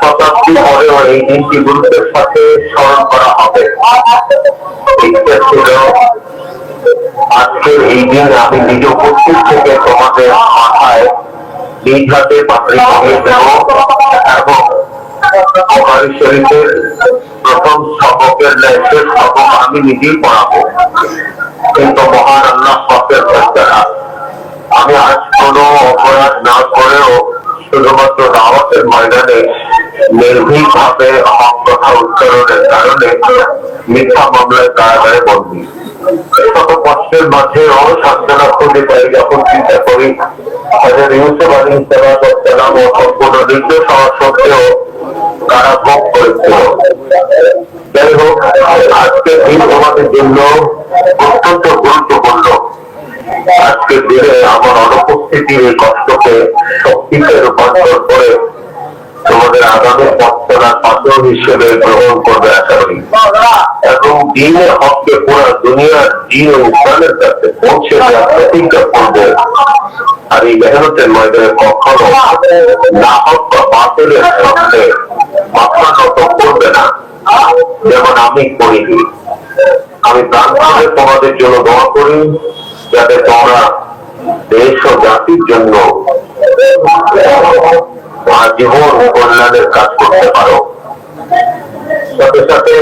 শতাব্দী পরেও এই দিনটি গুরুত্বের সাথে স্মরণ করা হবে। আজকের এই দিন আমি নিজ উপস্থিত থেকে তোমাদের মাথায় নিজ হাতে পাত্রী দেব এবং বুখারী শরীফের প্রথম সবকের ন্যায় শেষ আমি নিজেই পড়াবো। কিন্তু মহান আল্লাহ পাকের দ্বারা আমি আজ কোনো অপরাধ না করেও শুধুমাত্র দাওয়াতের ময়দানে নির্ভীক ভাবে হক কথা উচ্চারণের কারণে মিথ্যা মামলায় কারাগারে বন্দী। শত কষ্টের মাঝেও খুঁজে পাই, যখন চিন্তা করি হজরত ইউসুফ আলী ইসলাম ও সম্পূর্ণ সত্ত্বেও কারা ভোগ করেছিল। যাই হোক, আজকের দিন তোমাদের জন্য অত্যন্ত গুরুত্বপূর্ণ। আজকের দিনে আমার অনুপস্থিতির এই কষ্টকে শক্তিতে রূপান্তর করে তোমাদের আগামী পথচলার পাথর হিসেবে গ্রহণ করবে আশা করি। এবং দিনের হককে পুরো দুনিয়ার দিন ইসলামের কাছে পৌঁছে দেওয়ার প্রতিজ্ঞা করবে। আর এই মেহনতের ময়দানে কখনো না হক বা বাতিলের সামনে মাথা করবে না। যেমন আমি করিনি। আমি প্রাণ তোমাদের জন্য দোয়া করি। যাতে তোমরা দেশ ও জাতির জন্য জীবন কল্যাণের কাজ করতে পারো। সাথে সাথে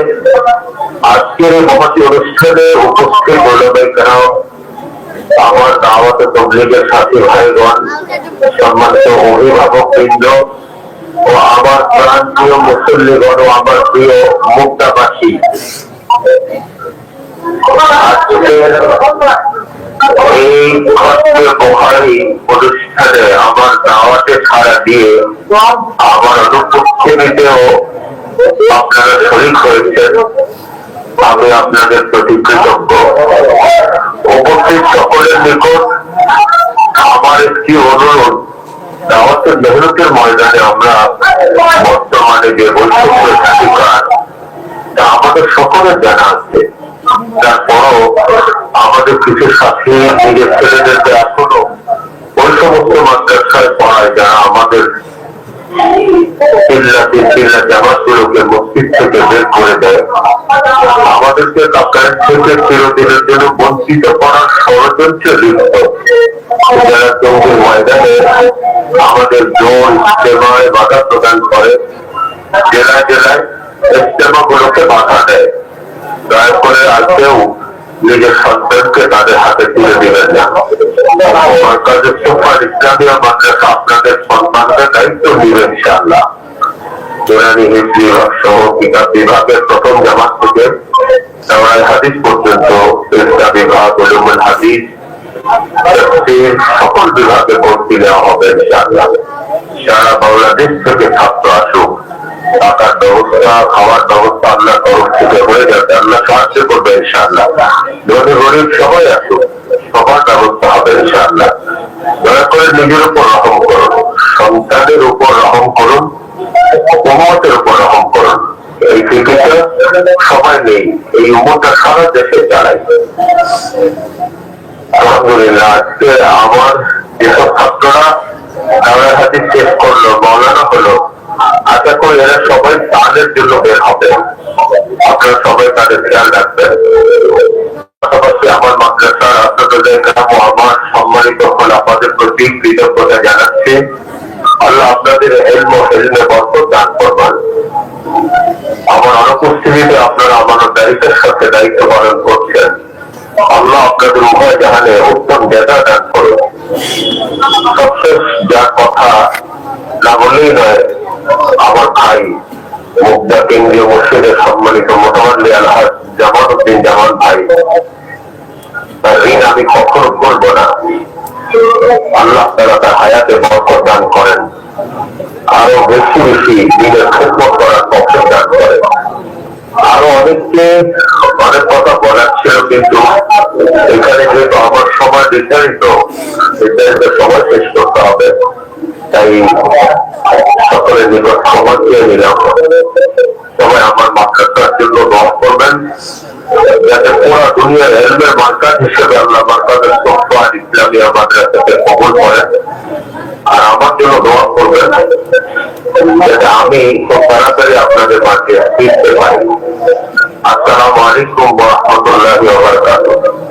আজকের এই মহতি অনুষ্ঠানে উপস্থিত বলবে কেন আমার দাওয়াতে তবলিগের সাথী ভাইগণ, সম্মানিত অভিভাবক বৃন্দ ও আমার প্রাণ প্রিয় মুসল্লিগণ ও আমার প্রিয় মুক্তাবাসী। আমি আপনাদের প্রতি কৃতজ্ঞ উপস্থিত সকলের নিকট আমার একটি অনুরোধ দাওয়াতের মেহনতের ময়দানে আমরা বর্তমানে যে বৈষম্যের শিকার তা আমাদের সকলের জানা আছে তারপরও আমাদের কিছু সাথী নিজের ছেলেদেরকে এখনও ওই সমস্ত মাদ্রাসায় পড়ায় যারা আমাদের বঞ্চিত করার ষড়যন্ত্রে লিপ্ত। যারা জঙ্গির ময়দানে আমাদের জোর ইস্তেমায় বাধা প্রদান করে, জেলায় জেলায় ইস্তেমা গুলোকে বাধা দেয়। দয়া করে কেউ নিজের সন্তানকে তাদের হাতে তুলে দিবেন না। মাদ্রাসা আপনাদের সন্তানদের দায়িত্ব বিভাগ সহ বিভাগের প্রথম জামাত থেকে সবাই হাদিস পর্যন্ত ইসলাম বিভাগ, উলুমুল হাদিস সকল বিভাগে ভর্তি নেওয়া হবে, ইনশাআল্লাহ। সারা বাংলাদেশ থেকে ছাত্র আসুক। থাকার ব্যবস্থা, খাওয়ার ব্যবস্থা আল্লাহ তরফ থেকে হয়ে যাবে। আল্লাহ সাহায্য করবে ইনশাআল্লাহ। ধনী গরিব সবাই আসুক, সবার ব্যবস্থা হবে ইনশাআল্লাহ। দয়া করে নিজের উপর রহম করুন, সন্তানের উপর রহম করুন, উম্মতের উপর রহম করুন। এই চিকিৎসা সবাই নেই, এই উম্মতটা সারা দেশে চালায়। আলহামদুলিল্লাহ, আজকে আমার যেসব ছাত্ররা তারা হাতে শেষ করল, মৌলানা হলো করি এরা সবাই তাদের জন্য বের হবে। আপনারা সবাই তাদের খেয়াল রাখবেন। পাশাপাশি আমার মাদ্রাসার গ্রাম ও আমার সম্মানিত খোলাফাদের প্রতি কৃতজ্ঞতা জানাচ্ছি। আল্লাহ আপনাদের এলম হেলমে বরকত দান করবেন আমার অনুপস্থিতিতে আপনারা আমার দায়িত্বের সাথে দায়িত্ব পালন করছেন। আল্লাহ আপনাদের উভয় জাহানে উত্তম নেতা দান করুন। সবশেষ যার কথা না বললেই নয় আমার ভাই, মুক্তা কেন্দ্রীয় মসজিদের সম্মানিত মোটামুটি আলহাজ জামান উদ্দিন জামান ভাই। ঋণ আমি কখনো করব না। আল্লাহ তারা তার হায়াতে বরকত দান করেন। আরও বেশি বেশি দিনের খেদমত করার পক্ষে দান করে আরও অনেককে অনেক কথা বলার ছিল, কিন্তু এখানে যেহেতু আমার সময় নির্ধারিত নির্ধারিত সময় শেষ করতে হবে। তাই সকলের নিকট সময় চেয়ে নিলাম। সবাই আমার মাত্রাটার জন্য দম করবেন। যাতে পুরো দুনিয়ার এলমের মার্কাজ হিসেবে আল্লাহ মার্কাজের সত্য আর ইসলামিয়া মাদ্রাসাকে কবল করেন আর আমার জন্য দোয়া করবেন যাতে আমি খুব তাড়াতাড়ি আপনাদের মাঝে ফিরতে পারি। আসসালামু আলাইকুম ওয়া রাহমাতুল্লাহি ওয়া বারাকাতুহু।